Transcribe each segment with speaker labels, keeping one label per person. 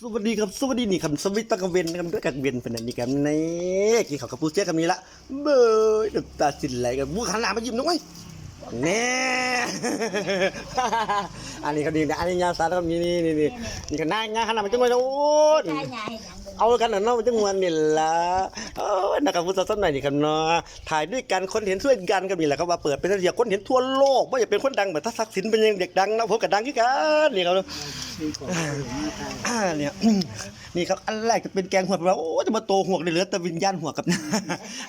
Speaker 1: สวัสดีครับสวัสดีนี่ครับสวิตตะกเวนกันด้วยกันเวนเป็นอันนี้กันนี่กี่ข้าวกับปูเชียกันนี้ละเบยน้ำตาสินไหลกันบุขันหน้ามายิ้มน้อยแน่อันนี้เขาดีนะอันนี้ยาสารก็มีนี่นี่นี่นี่ก็น่างานขนาดมันจังเลยโอ้ย
Speaker 2: ใช่ไงหนัง เอา
Speaker 1: กันนะเนาะมันจังมวนนี่ละเออนะครับผู้สาสักหน่อยนี่ครับเนาะถ่ายด้วยกันคนเห็นช่วยกันก็มีแหละครับว่าเปิดเป็นเสียคนเห็นทั่วโลกว่าอย่าเป็นคนดังเหมือนทักษิณเป็นยังเด็กดังนะผมก็ดังที่กันนี่ครับอ่าเนี่ยนี่ครับอันแรกจะเป็นแกงหัวเราโอ้จะมาโตหัวเลยเหลือแต่วิญญาณหัวกับ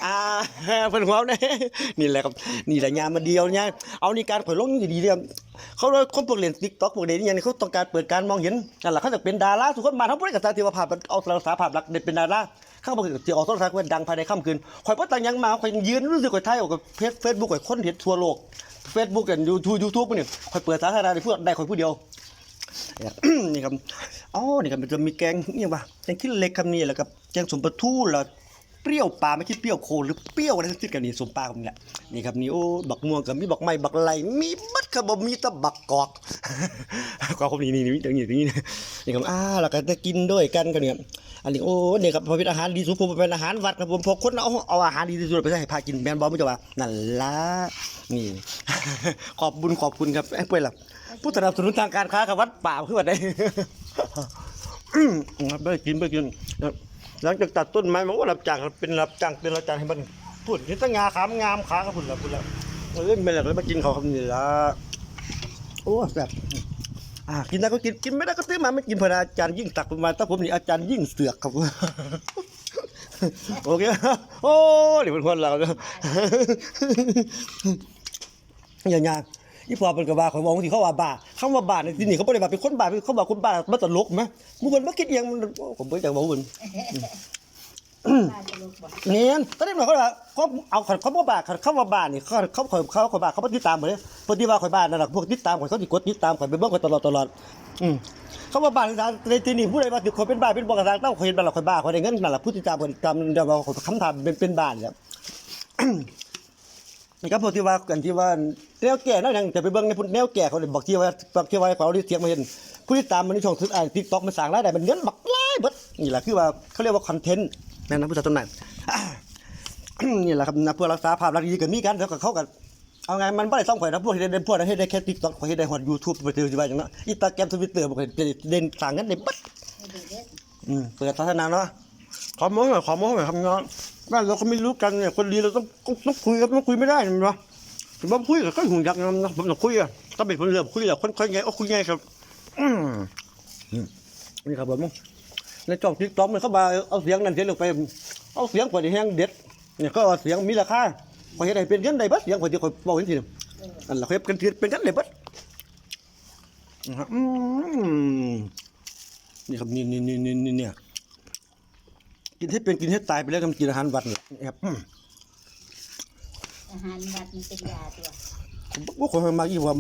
Speaker 1: อ่าเพิ่นหัวเนี่ยนี่แหละครับนี่แหละงานมาเดียวเนี่ยเอานี่การเผยลงนี่ดีๆเนี่ยเขาเลยคนพวกเล่นติ๊กต็อกพวกเด่นเนี่ยเขาต้องการเปิดการมองเห็นนั่นแหละเขาจะเป็นดาราสุขคนมาทั้งพวกกับตาเทวภาพเอาสารสาภาพหลักเด็ดเป็นดาราข้ามาจะออกโทรทัศน์ว่าดังภายในค่ำคืนข่อยก็ตังยังมาข่อยยืนรู้สึกข่อยไทยออกกับเพจเฟซบุ๊กข่อยคนเห็นทั่วโลกเฟซบุ๊กกันยูทูบยูทูบเนี่ยข่อยเปิดสาธารณะด้เพื่อได้ข่อยผู้เดียวนี่ครับอ๋อนี่ครับมันจะมีแกงนี่ว่าแกงขี้เหล็กคำนี้แหละครับแกงสมปลาทูแล้ว เปรี้ยวปลาไม่ใช่เปรี้ยวโคหรือเปรี้ยวอะไรทั้งสิ้นกันนี่สมปลาผมนี่แหละนี่ครับนี่โอ้บักม่วงกับมีบักไม้บักไหลมีบัดครับบ่มีต่บักกอกกอกผมนี่นี่นี่อย่างนี้อย่างนี้นี่ครับอ่าแล้วก็จะกินด้วยกันกันเนี่ยอันนี้โอ้เนี่ยครับพอเป็นอาหารดีสุดผมเป็นอาหารวัดครับผมพอคนเอาเอาอาหารดีที่สุดไปให้พากินแมนบอลไม่จะว่านั่นละนี่ขอบบุญขอบคุณครับไอ้เพื่อนล่ะผู้สนับสนุนทางการค้ากับวัดป่าคือว่าได้มครับไปกินไปกินครับ หลังจากตัดต้นไม้มันก็รับจ้างเป็นรับจ้างเป็นรับจ้างให้มันพูดเห็นแตั้งงาขามงามขาครับพุ่นละพุ่นละเอ้ยไม่หลักเลยมากินเขาวคำนี้ละโอ้แบบอ่ากินได้ก็กินกินไม่ได้ก็ซื้อมาไม่กินเพราะอาจารย์ยิ่งตักประมาณถ้าผมนี่อาจารย์ยิ่งเสือกครับโอเคโอ้เดี๋ยวเป็นคนเราอย่างงาน อีพอเป็นกระบาข่อยมองที่เขาว่าบ้าคำว่าบ้าในที่นี่เขาบ่ได้ว่าเป็นคนบ้าเขาบอกคนบ้ามันตลกไหมมึงมันมาคิดเองมันผมบ่อยากบอกมึง
Speaker 2: บ้านตลกบ่
Speaker 1: เนียนตอนนี้มันเขาว่าเขาเอาเขาบ่บ้าเขาว่าบ้านี่เขาเขาเขาเขาเขาบ้าเขาบ่ติดตามเลยพอที่ว่าข่อยบ้านั่นแหละพวกติดตามข่อยเขาสิกดติดตามข่อยไปเบิ่งข่อยตลอดตลอดอืมเขาว่าบ้าในที่นี่ผู้ใดว่าสิข่อยเป็นบ้าเป็นบ่กระทางต้องข่อยเห็นบ้าแล้วข่อยบ้าข่อยได้เงินนั่นแหละผู้ติดตามข่อยติดตามเดี๋ยวว่าข่อยคำถามเป็นเป็นบ้าเนี่ย นี่ครับพวกที่ว่ากันที่ว่าแนวแก่นั่นยังจะไปเบิ่งในพุ่นแนวแก่เขาเลยบอกที่ว่าบอกที่ว่าเขาได้เสียงมาเห็นผู้ที่ตามมันในช่องทึกอ่านทิกต็อกมันสร้างรายได้มันเงินบักหลายเบิดนี่แหละคือว่าเขาเรียกว่าคอนเทนต์นั่นนะผู้ชายต้นนั้นอ่านี่แหละครับนะเพื่อรักษาภาพลักษณ์ดีกันมีกันแล้วก็เขากันเอาไงมันไม่ได้ซ่องข่อยนะพวกที่ได้พวกที่ได้แค่ทิกต็อกข่อยได้ฮอตยูทูบไปเจอสิว่าอย่างนั้นอินสตาแกรมทวิตเตอร์บ่เคยเด่นสร้างเงินได้เบิด
Speaker 2: ให้ดูเด็ด
Speaker 1: อืมเปิดศาสนาเนาะขอโม้หน่อยขอโม้หน่อยครับน้อง บ้านเราก็ไม่รู้กันเนี่ยคนดีเราต้องต้องคุยกันต้องคุยไม่ได้เห็นไหมผมว่าคุยกับก็หุ่นยักษ์นะผมต้องคุยอะถ้าเป็นคนเริ่มคุยแล้วคนค่อยไงโอ้คุยไงครับนี่ครับผมในจองทิกต็อกมันเข้ามาเอาเสียงนั่นเสียงลงไป เอาเสียงกว่าที่แห้งเด็ดเนี่ยก็เอาเสียงมีราคาพอเห็นได้เป็นกันได้บัดเสียงกว่าที่คอยบอกเห็นทีนึงอันละเขาเห็นกันเป็นกันเลยบัดนะครับอืมนี่ครับนี่นี่นี่นี่เนี่ย กินให้เป็นกินให้ตายไปแล้วก็มากินอาหารวัดเนี่ยครับอืม
Speaker 2: อาหารวัดมันเป็นยาตัว
Speaker 1: ผมว่าคนมาอีกว่า